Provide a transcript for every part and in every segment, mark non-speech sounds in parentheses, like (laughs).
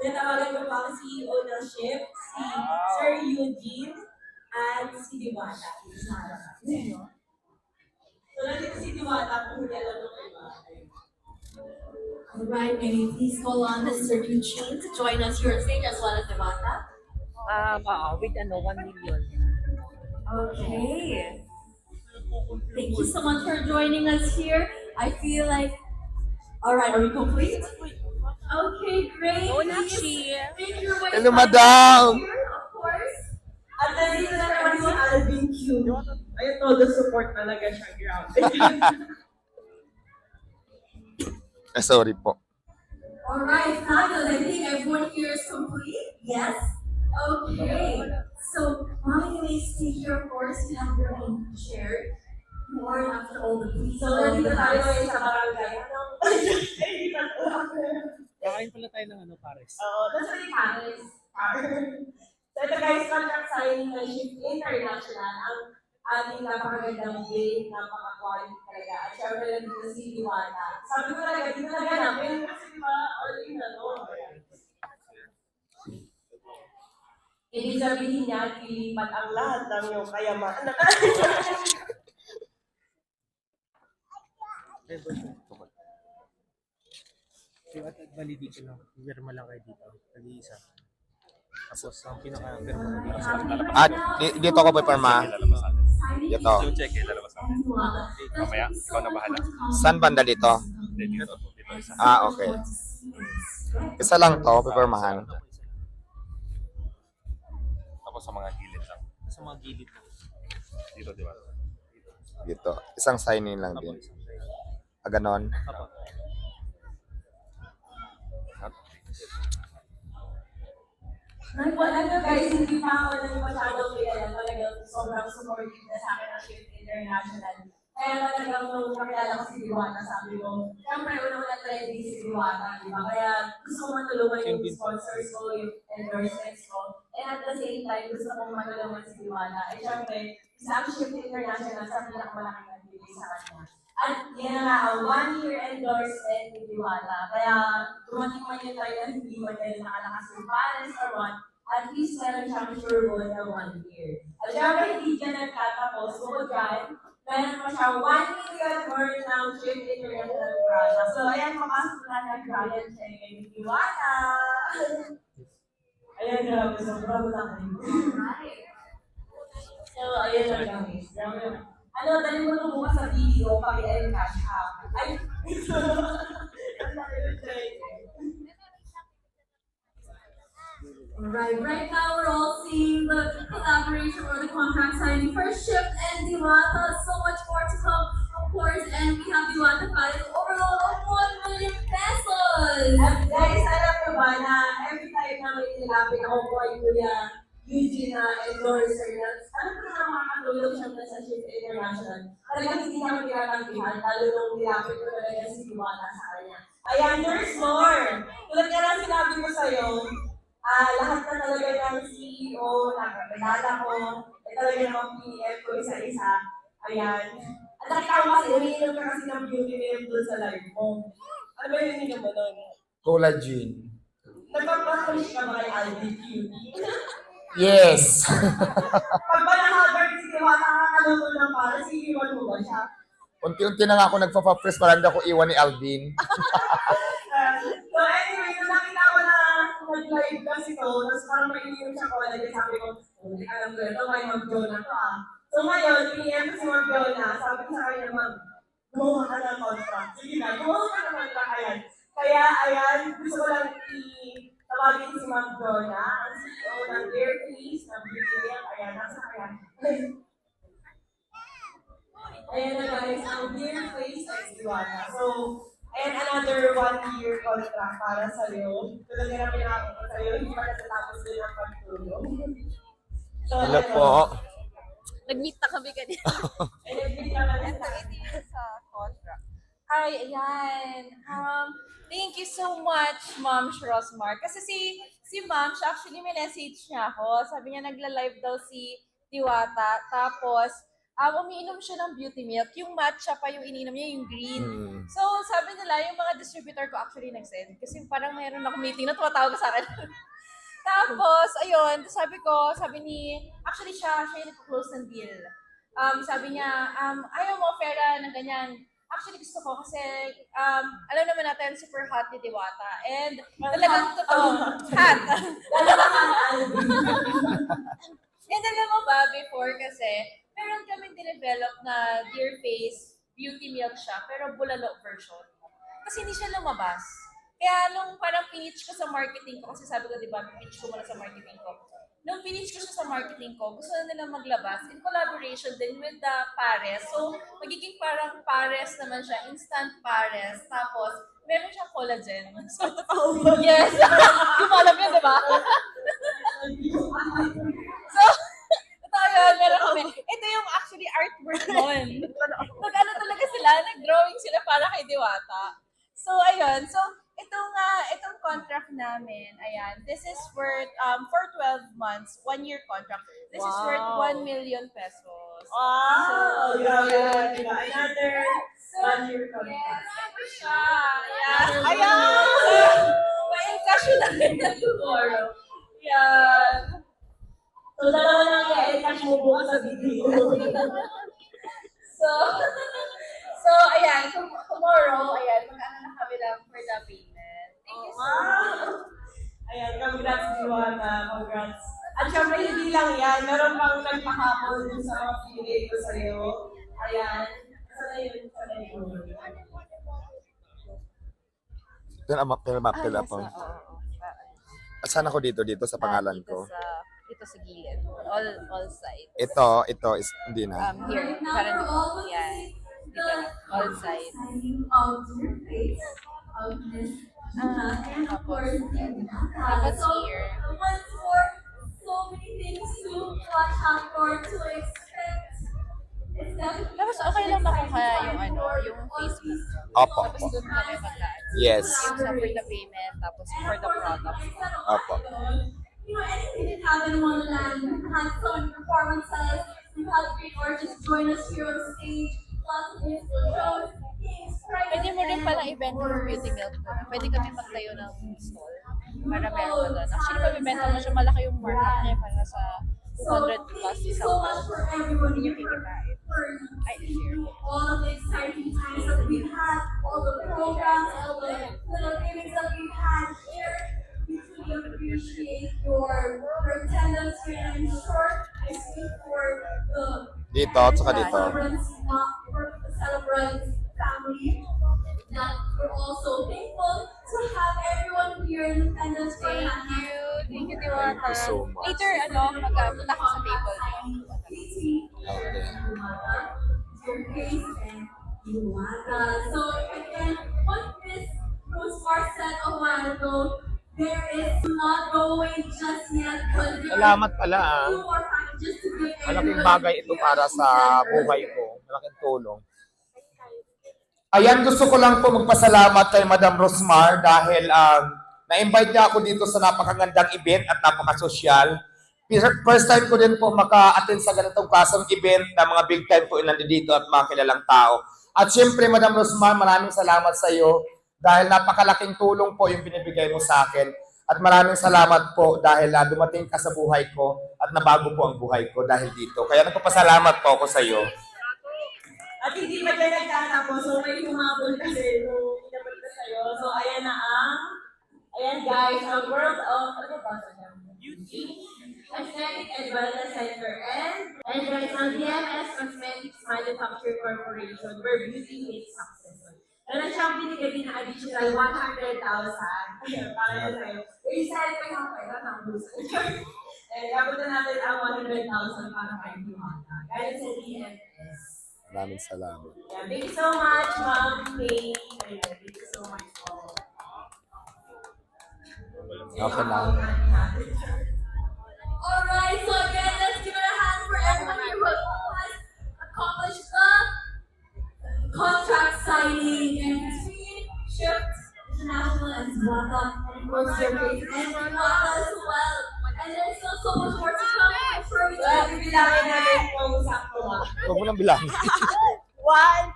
Tinatawagan ko po ang CEO ng ship, si Sir Eugene, at si Diwata. Sa harap. So, nandito si Diwata kung hindi alam ng iba. Alright, may we please call on Mr. Eugene to join us here on stage as well as Devata. Um, oo, with ano, 1 million. Okay. Thank you so much for joining us here. I feel like, alright, are we complete? Okay, great. No, not Please she. Make your way Hello, back madam. here, Of course. At nandito na naman si Alvin Q. Ayun, todo support talaga siya, grabe. Eh, (laughs) sorry po. Alright, fabulous. I think everyone here is complete. Yes? Okay. So, mommy, you may stay here, of course. We have your own chair. More after all the police. So, nandito tayo ngayon sa barangay. (laughs) Anong... Kakain pala tayo ng ano, pares. Oo, nasa ni Paris. (laughs) So, ito guys, contract signing ng Shift International. Ang ating napakagandang day, napaka-quality talaga. At syempre nandito si Diwata. Sabi ko talaga, di talaga namin kasi di ba, all in na to. Ibig sabihin niya, lilipat ang lahat ng iyong kayamanan. (laughs) Diba, validation lang. Pirma lang kayo dito. Nag-iisa. Tapos, ang pinaka-pirma mo dito sa lalabas. At di- dito ako pa parma. Dito. Yung check eh, lalabas ako. Mamaya, ikaw na bahala. Saan banda dito? Hindi, dito. Dito isa. Ah, okay. Isa lang to, pipirmahan. Tapos sa mga gilid lang. Sa mga gilid lang. Dito, di ba? Dito. Isang signing lang din. Ah, ganon. Apo. Ay, wala na guys, hindi pa ako nang masyadong kilala. Talagang sobrang supportive na sa akin ng Shift International. Kaya talagang nung kakilala ko si Diwata, sabi ko, siyempre una-una trending si Diwata, di ba? Kaya gusto ko matulungan yung sponsors ko, yung endorsements ko. And at the same time, gusto kong matulungan si Diwata. Syempre, isa ang Shift International sa pinakamalaking nagbibigay sa kanya. At yan na nga, ang one-year endorsement ni Diwata. Kaya dumating man yun tayo na hindi man tayo nakalakas ng balance or what, at least meron siyang sure goal na one year. At syempre, hindi dyan nagtatapos. Bukod dyan, meron pa siya 1 million worth ng Shift International product. So, ayan, papasok na ng client check kay Diwata. Ayan, grabe. Sobrang laki. So, ayan na guys. Grabe. Ano, dali mo bukas sa video, cash out. Ay, laki ng check. Alright, right now we're all seeing the collaboration or the contract signing for Shift and Diwata. So much more to come, of course, and we have Diwata filing overall of 1 million pesos! At guys, alam nyo ba na every time na may nilapit ako po ay Kuya Diwata sa kanya. Ayan, there's more! Tulad nga lang sinabi ko sa'yo, ah lahat na talaga ng CEO, nakakilala ko, ay talaga namang PF ko isa-isa. Ayan. At nakita ko kasi, umiinom ka kasi ng beauty name doon sa live mo. Ano ba yung ininom mo doon? Collagen. Nagpapakulis ka ba kay Aldi Cutie? (laughs) Yes! Pag ba nakagard si Diwa, nakakaluto ng para, siniwan mo ba siya? Unti-unti na nga ako nagpa-press para ako iwan ni Alvin. so (laughs) anyway, nung nakita ko na nag-live kasi to, tapos parang may ininom siya ko, naging sabi ko, hindi alam ko ito, may mag-Jonah to ah. So ngayon, PM ko si Mag Jonah, sabi ko sa kanya, Mag, gumawa ka ng contract. Sige na, gumawa ka ng contract, ayan. Kaya, ayan, gusto ko lang i- tawagin si Mag Jonah, ang CEO ng Airfleece, ng BTL, ayan, nasa kaya. Ayan na guys, ang Dear Face X Iwana. So, ayan another one year contract para sa iyo. Tulad nga namin nakakita sa iyo, hindi pa natatapos din ang pagtulong. So, Hello po. Nag-meet na kami kanina. Hi, ayan. Um, thank you so much, Ma'am Rosmar. Kasi si si Ma'am, siya actually may message niya ako. Sabi niya nagla-live daw si Diwata. Tapos, um, umiinom siya ng beauty milk. Yung matcha pa yung iniinom niya, yung green. Mm. So, sabi nila, yung mga distributor ko actually nag-send. Kasi parang mayroon ako meeting na tumatawag sa akin. (laughs) Tapos, ayun, sabi ko, sabi ni, actually siya, siya yung nag-close ng deal. Um, sabi niya, um, ayaw mo, Fera, ng ganyan. Actually, gusto ko kasi, um, alam naman natin, super hot ni Diwata. And talagang totoo, hot. (laughs) (laughs) And alam mo ba, before kasi, meron kami dinevelop na Dear Face beauty milk siya, pero bulalo version. Kasi hindi siya lumabas. Kaya nung parang pinitch ko sa marketing ko, kasi sabi ko, di ba, pinitch ko muna sa marketing ko. Nung pinitch ko siya sa marketing ko, gusto na nila maglabas in collaboration din with the Pares. So, magiging parang Pares naman siya, instant Pares. Tapos, meron siyang collagen. (laughs) So, (laughs) yes! (laughs) Hindi mo alam yun, di ba? so, totoo yun, meron kami. Ito yung actually artwork nun. Nag-ano talaga sila, nag-drawing sila para kay Diwata. So, ayun. So, itong, uh, itong contract namin, ayan, this is worth, um, for 12 months, one-year contract. This is worth Wow. 1 million pesos. Wow! So, Grabe, yeah. diba? Another So, one-year contract. ano siya. Ayan. (laughs) Ayan! Ma-encash yun natin na tomorrow. Yan. So, dalawa lang yung i-cash mo bukas sa video. (laughs) So, (laughs) so ayan, tom- tomorrow, ayan, mag-ano na kami lang for the payment. Thank you so much. Ayan, congrats, Diwata. Congrats. At syempre, hindi lang yan. Meron pang nagpakapon dun sa mga pinigay ko sa'yo. Ayan. Sana yun, sana yun. Up, fill up. oh. Saan ako dito? Dito sa pangalan ko. Dito sa gilid. All, all sides. Ito, ito is hindi na. Um, here. Parang, yan. Dito. All sides. Of your face of Miss Uh, uh, Gina, and of course, Tapos so, here. once more, so many things to watch out for, to expect. It's definitely Tapos okay lang makuha yung ano, yung Facebook. Opo, Tapos opo. doon kami maglaan. Yes. Yung sa for the payment, tapos for the product. Opo. You know, anything can happen in Wonderland. We've had so many performances. We've had great artists join us here on stage. Lots of musical shows. Pwede mo rin palang event yung beauty milk. Pwede kami magtayo ng stall para meron ka doon. Actually, pabibenta mo siya, malaki yung market niya para sa 200 plus isang month. Hindi niyo kikitain. Ay, here. all of the exciting times that we've had, all the programs, all the little things that we've had here. We truly appreciate your, attendance here I'm sure I speak for the Dito, at saka dito. For Thank you. Thank you, Diwata. Thank you so much. Later, ano, magpunta ka sa table. Okay. Iwata. So again, Rosemar said a while ago, there is not going just yet, Salamat pala ah. Malaking bagay ito para sa buhay ko. Malaking tulong. Ayan, gusto ko lang po magpasalamat kay Madam Rosmar dahil um, na-invite niya ako dito sa napakagandang event at napakasosyal. Fir- First time ko din po maka-attend sa ganitong klaseng event na mga big time po nandito at mga kilalang tao. At syempre, Madam Rosmar, maraming salamat sa iyo dahil napakalaking tulong po yung binibigay mo sa akin. At maraming salamat po dahil ah, dumating ka sa buhay ko at nabago po ang buhay ko dahil dito. Kaya nagpapasalamat po ako sa iyo. At hindi dyan nagtatapos, so may humabol kasi nung inabot ko sa'yo. So, ayan na ang, ayan guys, ang World of, ano ba ba Beauty, Aesthetic and Wellness Center, and, and guys, ang DMS Cosmetics Manufacturing Corporation, where beauty meets success. Meron siyang binigay na additional 100,000. Ayan, para eh, na sa'yo. I-sell ko (laughs) eh, yung pera ng gusto. And abutan natin ang 100,000 para kay Diwata. Guys, sa DMS. Maraming salamat. Yeah, thank you so much, Ma'am Thank you so much. Okay na. Alright, so again, let's give it a hand for everyone here who has accomplished the contract signing and between Shift International and Zwaka, and of course your face and Zwaka as well. And there's still so much more to come. I'm sure we So, bibilangin natin kung sakto lang. Huwag mo yung bilangin. (laughs) 1,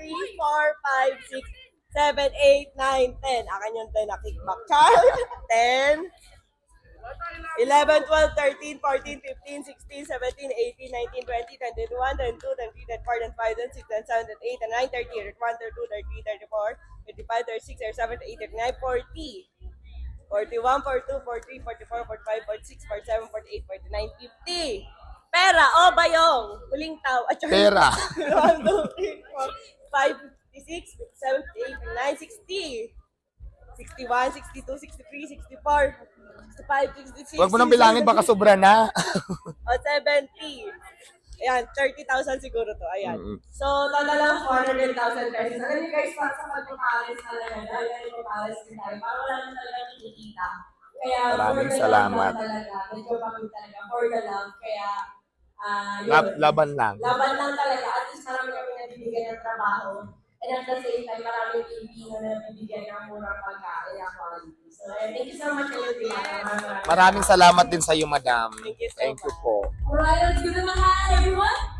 2, 3, 4, 5, 6, 7, 8, 9, 10. Akin yung 10 na kickback. Char! 10, 11, 12, 13, 14, 15, 16, 17, 18, 19, 20, 21, 22, 23, 24, 25, 26, 27, 28, 29, 30, 31, 32, 33, 34, 35, 36, 37, 38, 39, 40. 41, 42, 43, 44, 45, 46, 47, 48, 49, 50. Pera, oh, bayong. Huling tao. Pera. 1, 2, 3, 4, 5, 56, 57, 58, 60. 61, 62, 63, 64, 65, 66, Huwag mo nang bilangin, baka sobra na. o 70. Ayan, 30,000 siguro to. Ayan. Mm-mm. So, total lang 400,000 pesos. Alam niyo guys, para sa pagpapares talaga, dahil may pagpapares din tayo, para wala naman talaga kinikita. Kaya, Maraming for the salamat. love talaga. Medyo pagod talaga, for the love. Kaya, ah, yun. Lab- laban lang. Laban lang talaga. At least marami kami nabibigyan ng trabaho. And at the same time, marami Pilipino na nabibigyan ng murang pagkain na quality. So, eh, thank you so much, Kayo Maraming Maraming salamat din sa iyo, madam. Thank you so Thank you po. Alright, let's give it